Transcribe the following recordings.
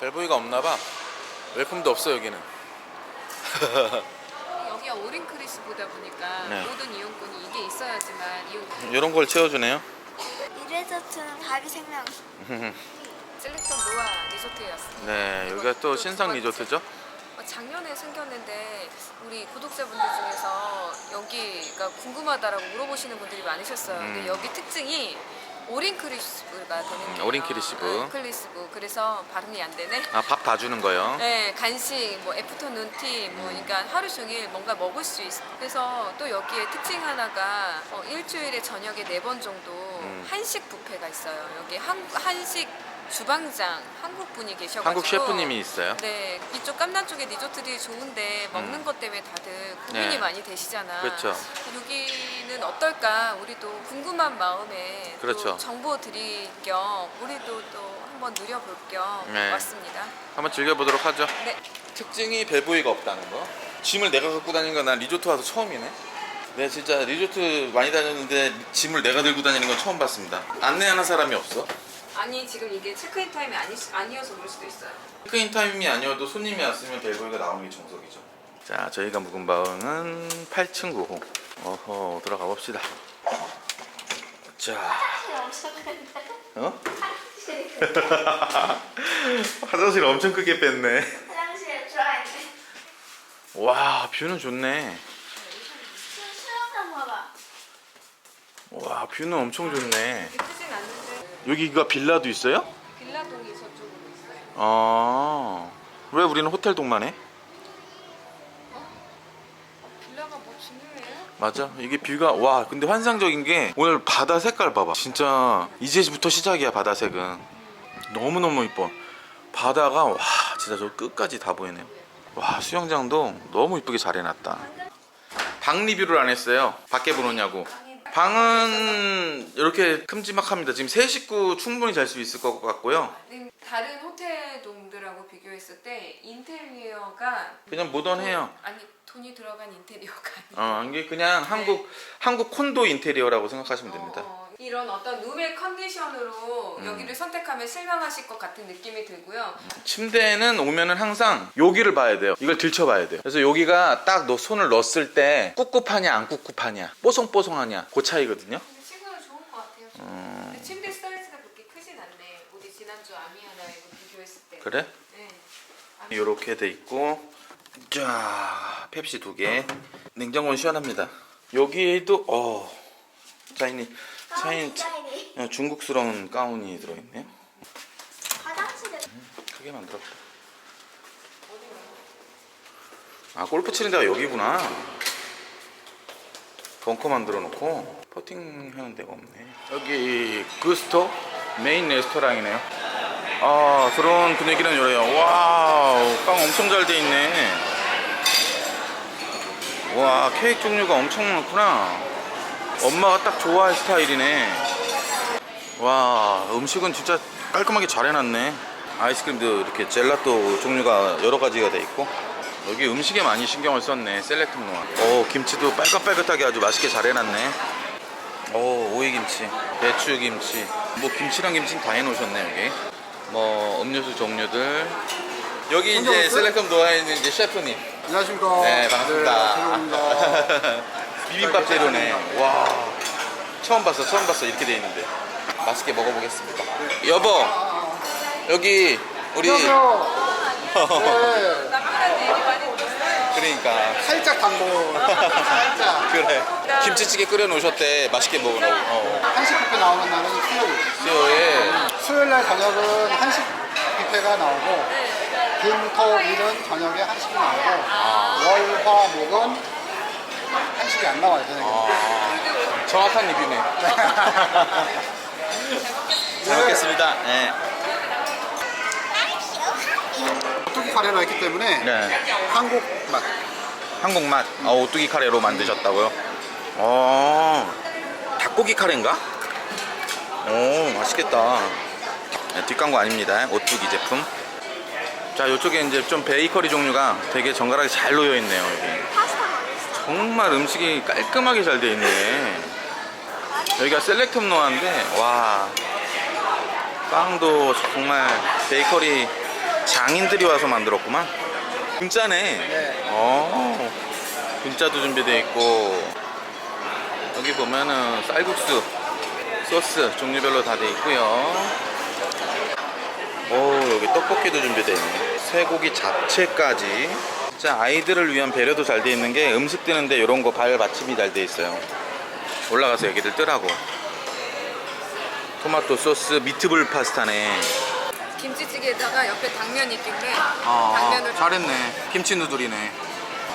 벨보이가 없나봐. 웰컴도 없어 여기는. 여기가 오링 크리스보다 보니까 네. 모든 이용권이 이게 있어야지만 이용 이런 걸 채워주네요. 이레저트는 밥이 생명. 셀렉터 노아 리조트였습니다. 네, 여기가 또 신상 리조트죠. 어, 작년에 생겼는데 우리 구독자분들 중에서 여기가 궁금하다라고 물어보시는 분들이 많으셨어요. 음. 근데 여기 특징이 오링크리스브가 되는 게 오링크리스브. 오링크리스브. 그래서 발음이 안 되네. 아, 밥다 주는 거요. 네, 간식, 뭐 애프터 눈 티, 뭐 그러니까 하루 종일 뭔가 먹을 수 있어. 그래서 또 여기에 특징 하나가 어, 일주일에 저녁에 네 번 정도 음. 한식 뷔페가 있어요. 여기 한, 한식 주방장 한국 분이 계셔가지고 한국 셰프님이 있어요. 네, 이쪽 깜난 쪽에 리조트들이 좋은데 먹는 것 때문에 다들 고민이 음. 네. 많이 되시잖아. 그렇죠. 여기는 어떨까? 우리도 궁금한 마음에 그렇죠. 또 정보 드릴 겸 우리도 또 한번 누려볼 겸 네. 왔습니다. 한번 즐겨보도록 하죠. 네. 특징이 벨보이가 없다는 거. 짐을 내가 갖고 다니는 건 난 리조트 와서 처음이네. 내가 진짜 리조트 많이 다녔는데 짐을 내가 들고 다니는 건 처음 봤습니다. 안내하는 사람이 없어. 아니 지금 이게 체크인 타임이 아니, 아니어서 그럴 수도 있어요. 체크인 타임이 아니어도 손님이 왔으면 벨보이가 나오는 게 정석이죠. 자, 저희가 묵은 방은 8층 9호. 어허, 들어가 봅시다. 자, 어? 화장실 엄청 크게 뺐네. 화장실에 들어있네. 와, 뷰는 좋네. 수영장 봐봐. 와, 뷰는 엄청 좋네. 여기가 빌라도 있어요? 빌라동이 저쪽으로 있어요. 아, 왜 우리는 호텔 동만 해? 빌라가 뭐 중요해요? 맞아. 이게 뷰가 와, 근데 환상적인 게 오늘 바다 색깔 봐봐. 진짜 이제부터 시작이야 바다 색은. 너무 너무 이뻐. 바다가 와, 진짜 저 끝까지 다 보이네요. 와, 수영장도 너무 이쁘게 잘 해놨다. 방 리뷰를 안 했어요. 밖에 보느냐고. 방은 이렇게 큼지막합니다. 지금 세 식구 충분히 잘 수 있을 것 같고요. 네, 다른 호텔 동들하고 비교했을 때 인테리어가 그냥 모던해요. 아니 돈이 들어간 인테리어가 아니에요. 어, 이게 그냥 한국 한국 콘도 인테리어라고 생각하시면 됩니다. 어, 이런 어떤 룸의 컨디션으로 음. 여기를 선택하면 실망하실 것 같은 느낌이 들고요. 침대는 오면은 항상 여기를 봐야 돼요. 이걸 들춰봐야 돼요. 그래서 여기가 딱 너 손을 넣었을 때 꿉꿉하냐 안 꿉꿉하냐 뽀송뽀송하냐 그 차이거든요. 근데 친구는 좋은 것 같아요. 음. 근데 침대 사이즈가 그렇게 크진 않네. 우리 지난주 아미아나하고 비교했을 때. 그래? 네. 이렇게 돼 있고 자 펩시 두 개. 냉장고는 시원합니다. 여기에도 어 차이니 차인 디자인이. 어, 중국스러운 가운이 들어있네요. 화장실에 크게 만들었다. 아 골프 치는 데가 여기구나. 벙커 만들어 놓고 퍼팅 하는 데가 없네. 여기 구스토 메인 레스토랑이네요. 아 들어온 분위기는 이래요. 와우 빵 엄청 잘 돼 있네. 와 케이크 종류가 엄청 많구나. 엄마가 딱 좋아할 스타일이네. 와 음식은 진짜 깔끔하게 잘 해놨네. 아이스크림도 이렇게 젤라또 종류가 여러 가지가 돼 있고. 여기 음식에 많이 신경을 썼네 셀렉트 노아. 오 김치도 빨갛빨갛하게 아주 맛있게 잘 해놨네. 오 오이김치 배추김치. 뭐 김치랑 김치는 다 해놓으셨네 여기. 뭐 음료수 종류들. 여기 이제. 셀렉트 노아에 있는 이제 셰프님. 안녕하십니까. 네 반갑습니다. 반갑습니다. 비빔밥 재료네. 와. 처음 봤어 처음 봤어. 이렇게 돼 있는데. 맛있게 먹어보겠습니다. 여보 여기 우리 안녕하세요. 네, 남편한테 얘기 많이 들었어요. 그러니까. 살짝 담고 살짝. 그래. 김치찌개 끓여 놓으셨대. 맛있게 먹으라고. 어. 한식 뷔페 나오는 날은 수요일. 수요에 수요일 날 저녁은 한식 뷔페가 나오고 금 토 일은 저녁에 한식이 나오고 월 화 목은 한식이 안 나와요 저녁에. 아, 정확한 리뷰네 잘 먹겠습니다 네. 오뚜기 카레로 했기 때문에 네. 한국 맛. 한국 맛 아, 오뚜기 카레로 만드셨다고요? 어 닭고기 카레인가? 오 맛있겠다 네, 뒷광고 아닙니다 오뚜기 제품 자 이쪽에 이제 좀 베이커리 종류가 되게 정갈하게 잘 놓여 있네요 여기. 정말 음식이 깔끔하게 잘 돼 있네 여기가 셀렉텀 노아인데 와 빵도 정말 베이커리 장인들이 와서 만들었구만. 분짜네. 네. 어. 분짜도 준비되어 있고 여기 보면은 쌀국수 소스 종류별로 다 돼 있고요. 오 여기 떡볶이도 준비되어 있네. 쇠고기 잡채까지. 진짜 아이들을 위한 배려도 잘 돼 있는 게 음식 뜨는데 이런 거 발 받침이 잘 돼 있어요. 올라가서 얘기들 뜨라고. 토마토 소스 미트볼 파스타네. 김치찌개에다가 옆에 당면 있길래 아, 당면을 잘했네. 김치 누들이네.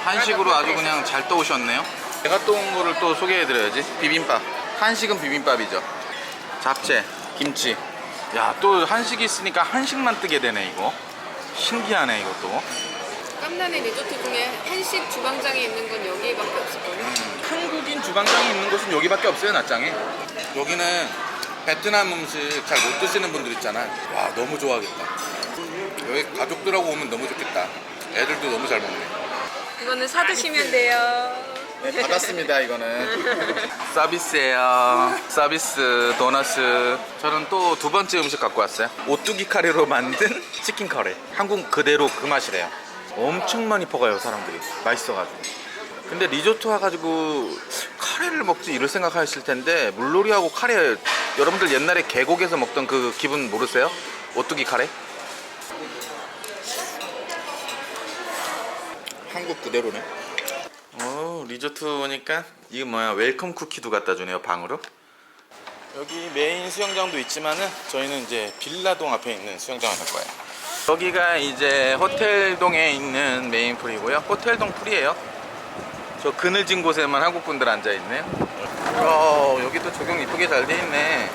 한식으로 아주 그냥 잘 떠오셨네요. 제가 떠온 거를 또 소개해드려야지. 비빔밥. 한식은 비빔밥이죠. 잡채, 김치. 야, 또 한식이 있으니까 한식만 뜨게 되네, 이거. 신기하네, 이것도. 깜나네 리조트 중에 한식 주방장이 있는 건 여기밖에 없을걸요? 한국인 주방장이 있는 곳은 여기밖에 없어요, 낮장에. 여기는 베트남 음식 잘 못 드시는 분들 있잖아. 와, 너무 좋아하겠다. 여기 가족들하고 오면 너무 좋겠다. 애들도 너무 잘 먹네. 이거는 사 드시면 돼요. 네, 받았습니다 이거는 서비스예요 서비스 도너스 저는 또 두 번째 음식 갖고 왔어요 오뚜기 카레로 만든 치킨 카레 한국 그대로 그 맛이래요 엄청 많이 퍼가요 사람들이. 맛있어가지고. 근데 리조트 와가지고 카레를 먹지 이럴 생각하실 텐데 물놀이하고 카레 여러분들 옛날에 계곡에서 먹던 그 기분 모르세요? 오뚜기 카레? 한국 그대로네. 오 리조트 오니까 이게 뭐야 웰컴 쿠키도 갖다 주네요 방으로. 여기 메인 수영장도 있지만은 저희는 이제 빌라동 앞에 있는 수영장을 갈 거예요 여기가 이제 호텔동에 있는 메인 풀이고요. 호텔동 풀이에요. 저 그늘진 곳에만 한국 분들 앉아 있네요. 어 여기도 조경 이쁘게 잘 돼 있네.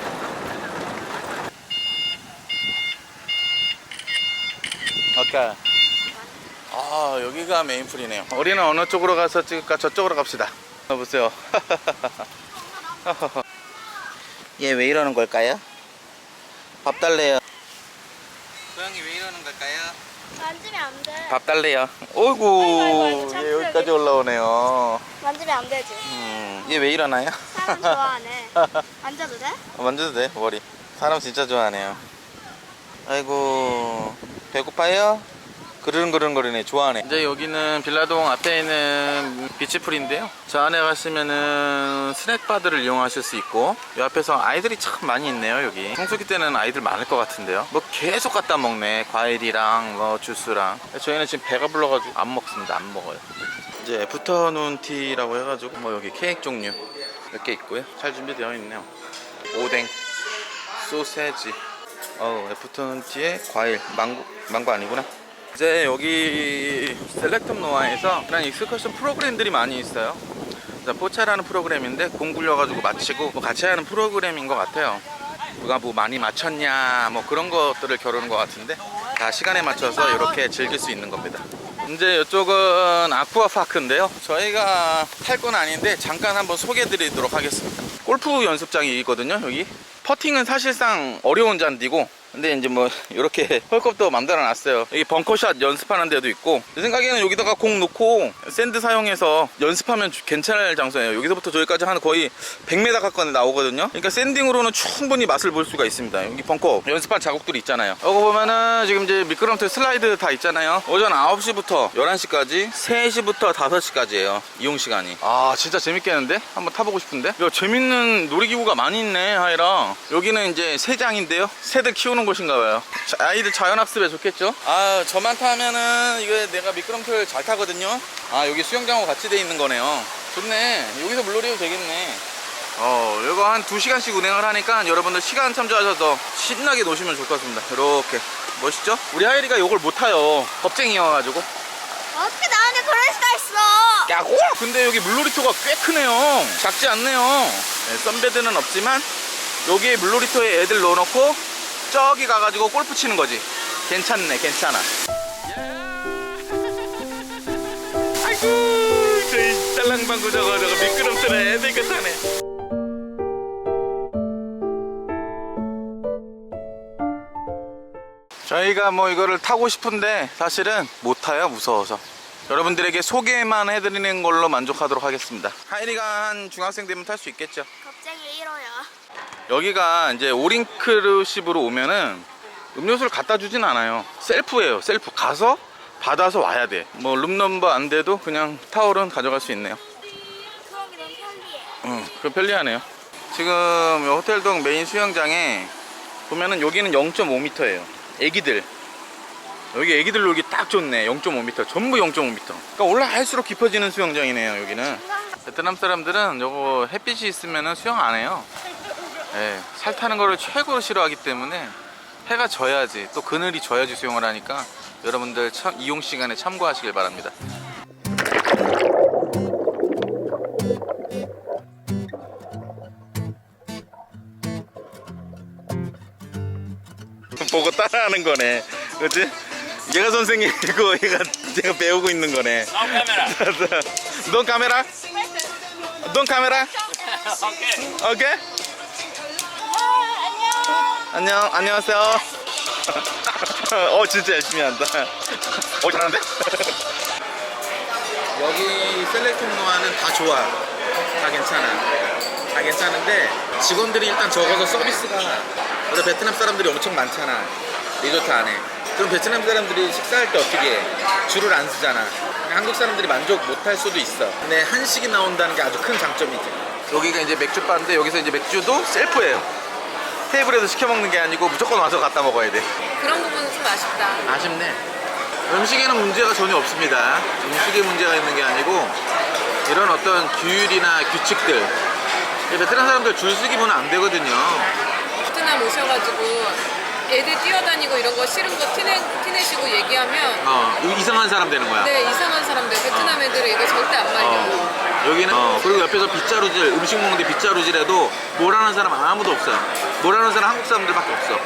아까 아 여기가 메인 풀이네요. 우리는 어느 쪽으로 가서 찍을까? 저쪽으로 갑시다. 보세요. 얘 왜 이러는 걸까요? 밥 달래요 고양이 왜 이러는 걸까요? 만지면 안 돼. 밥 달래요 아이고, 어이구 아이고, 얘참 여기까지 올라오네요 만지면 안 되지. 음, 얘 왜 일어나요? 사람 좋아하네. 만져도 돼? 만져도 돼 머리 사람 진짜 좋아하네요 아이고 배고파요? 그르릉그르릉거리네 좋아하네. 이제 여기는 빌라동 앞에 있는 비치풀인데요. 저 안에 가시면은 스낵바들을 이용하실 수 있고 이 앞에서 아이들이 참 많이 있네요 여기. 성수기 때는 아이들 많을 것 같은데요. 뭐 계속 갖다 먹네 과일이랑 뭐 주스랑. 저희는 지금 배가 불러가지고 안 먹습니다 안 먹어요. 이제 애프터눈 티라고 해가지고 뭐 여기 케이크 종류 몇 개 있고요. 잘 준비되어 있네요. 오뎅 소세지. 어우 애프터눈 티에 과일. 망고 망고 아니구나 이제 여기 셀렉텀 노아에서 그런 익스커션 프로그램들이 많이 있어요. 자, 포차라는 프로그램인데 공 굴려가지고 마치고 뭐 같이 하는 프로그램인 것 같아요. 누가 뭐 많이 맞췄냐 뭐 그런 것들을 겨루는 것 같은데 다 시간에 맞춰서 이렇게 즐길 수 있는 겁니다. 이제 이쪽은 아쿠아 파크인데요. 저희가 탈 건 아닌데 잠깐 한번 소개해 드리도록 하겠습니다. 골프 연습장이 있거든요 여기. 퍼팅은 사실상 어려운 잔디고 근데 이제 뭐 이렇게 홀컵도 만들어 놨어요. 여기 벙커샷 연습하는 데도 있고 제 생각에는 여기다가 공 놓고 샌드 사용해서 연습하면 주- 괜찮을 장소예요. 여기서부터 저기까지 한 거의 100m 가까이 나오거든요. 그러니까 샌딩으로는 충분히 맛을 볼 수가 있습니다. 여기 벙커 연습한 자국들이 있잖아요. 여기 보면은 지금 이제 미끄럼틀 슬라이드 다 있잖아요. 오전 9시부터 11시까지 3시부터 5시까지예요 이용 시간이. 아 진짜 재밌겠는데? 한번 타보고 싶은데? 야 재밌는 놀이기구가 많이 있네 하이라. 여기는 이제 새장인데요. 새들 키우는 곳인가 봐요 자, 아이들 자연학습에 좋겠죠 아 저만 타면은 이거 내가 미끄럼틀 잘 타거든요 아 여기 수영장하고 같이 돼 있는 거네요 좋네 여기서 물놀이 해도 되겠네 어, 이거 한 2시간씩 운행을 하니까 여러분들 시간 참조하셔서 신나게 노시면 좋을 것 같습니다. 이렇게. 멋있죠? 우리 하이리가 이걸 못 타요. 겁쟁이여가지고. 어떻게 나한테 그럴 수가 있어? 야고! 근데 여기 물놀이터가 꽤 크네요. 작지 않네요. 네, 썬베드는 없지만 여기에 물놀이터에 애들 넣어놓고 저기 가가지고 골프 치는 거지. 괜찮네, 괜찮아. 아이고, 저희 딸랑방구 저거 저거 미끄럼틀에 애들가 타네. 저희가 뭐 이거를 타고 싶은데 사실은 못 타요 무서워서 여러분들에게 소개만 해드리는 걸로 만족하도록 하겠습니다 하이리가 한 중학생 되면 탈 수 있겠죠 겁쟁이 1호야. 여기가 이제 오링크루십으로 오면은 음료수를 갖다 주진 않아요 셀프예요 셀프 가서 받아서 와야 돼뭐 룸넘버 안 돼도 그냥 타월은 가져갈 수 있네요. 응, 그 편리하네요. 지금 요 호텔동 메인 수영장에 보면은 여기는 0.5m예요. 애기들. 여기 애기들 놀기 딱 좋네. 0.5m. 전부 0.5m. 그러니까 올라갈수록 깊어지는 수영장이네요, 여기는. 베트남 사람들은 요거 햇빛이 있으면은 수영 안 해요. 예, 살 타는 거를 최고로 싫어하기 때문에 해가 져야지 또 그늘이 져야지 수영을 하니까 여러분들 참 이용 시간에 참고하시길 바랍니다. 보고 따라하는 거네. 그치? 얘가 선생님이고 얘가 제가 배우고 있는 거네. No camera. 넌 카메라? 넌 카메라? okay. 오케이? 안녕, 안녕하세요. 어, 진짜 열심히 한다. 어, 잘하는데? 여기 셀렉통 노아는 다 좋아. 다 괜찮아. 다 괜찮은데 직원들이 일단 적어서 서비스가 원래 베트남 사람들이 엄청 많잖아. 리조트 안에. 그럼 베트남 사람들이 식사할 때 어떻게 해? 줄을 안 쓰잖아. 한국 사람들이 만족 못할 수도 있어. 근데 한식이 나온다는 게 아주 큰 장점이지. 여기가 이제 맥주바인데 여기서 이제 맥주도 셀프예요. 테이블에서 시켜 먹는 게 아니고 무조건 와서 갖다 먹어야 돼. 그런 부분은 좀 아쉽다. 아쉽네. 음식에는 문제가 전혀 없습니다. 음식에 문제가 있는 게 아니고 이런 어떤 규율이나 규칙들. 이 베트남 사람들 줄 서기면 안 되거든요. 베트남 오셔가지고 애들 뛰어다니고 이런 거 싫은 거 티내, 티내시고 얘기하면 어, 이상한 사람 되는 거야. 네 이상한 사람들 베트남 애들은 이거 절대 안 말려. 어, 여기는 어, 그리고 옆에서 빗자루질 음식 먹는데 빗자루질해도 뭐라는 사람 아무도 없어요. 뭐라는 사람 한국 사람들밖에 없어.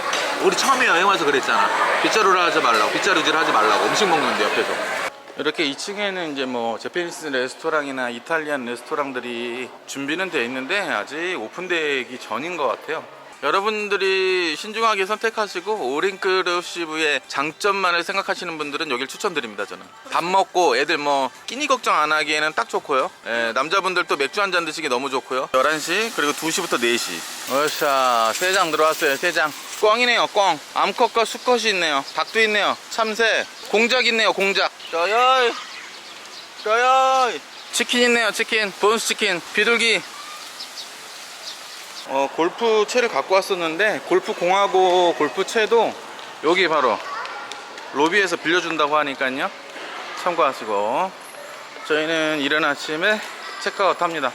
우리 처음에 여행 와서 그랬잖아. 빗자루를 하지 말라고, 빗자루질 하지 말라고 음식 먹는데 옆에서. 이렇게 2층에는 이제 뭐 제페니스 레스토랑이나 이탈리안 레스토랑들이 준비는 돼 있는데 아직 오픈되기 전인 것 같아요. 여러분들이 신중하게 선택하시고 오링크루시브의 장점만을 생각하시는 분들은 여길 추천드립니다 저는. 밥 먹고 애들 뭐 끼니 걱정 안 하기에는 딱 좋고요. 예, 남자분들도 맥주 한 잔 드시기 너무 좋고요. 11시 그리고 2시부터 4시. 어샤 3장 들어왔어요 3장. 꽝이네요 꽝. 암컷과 수컷이 있네요. 닭도 있네요. 참새. 공작 있네요 공작. 저요. 저요. 치킨 있네요 치킨. 본스 치킨. 비둘기 어, 골프 채를 갖고 왔었는데 골프 공하고 골프 채도 여기 바로 로비에서 빌려준다고 하니까요. 참고하시고. 저희는 이른 아침에 체크아웃 합니다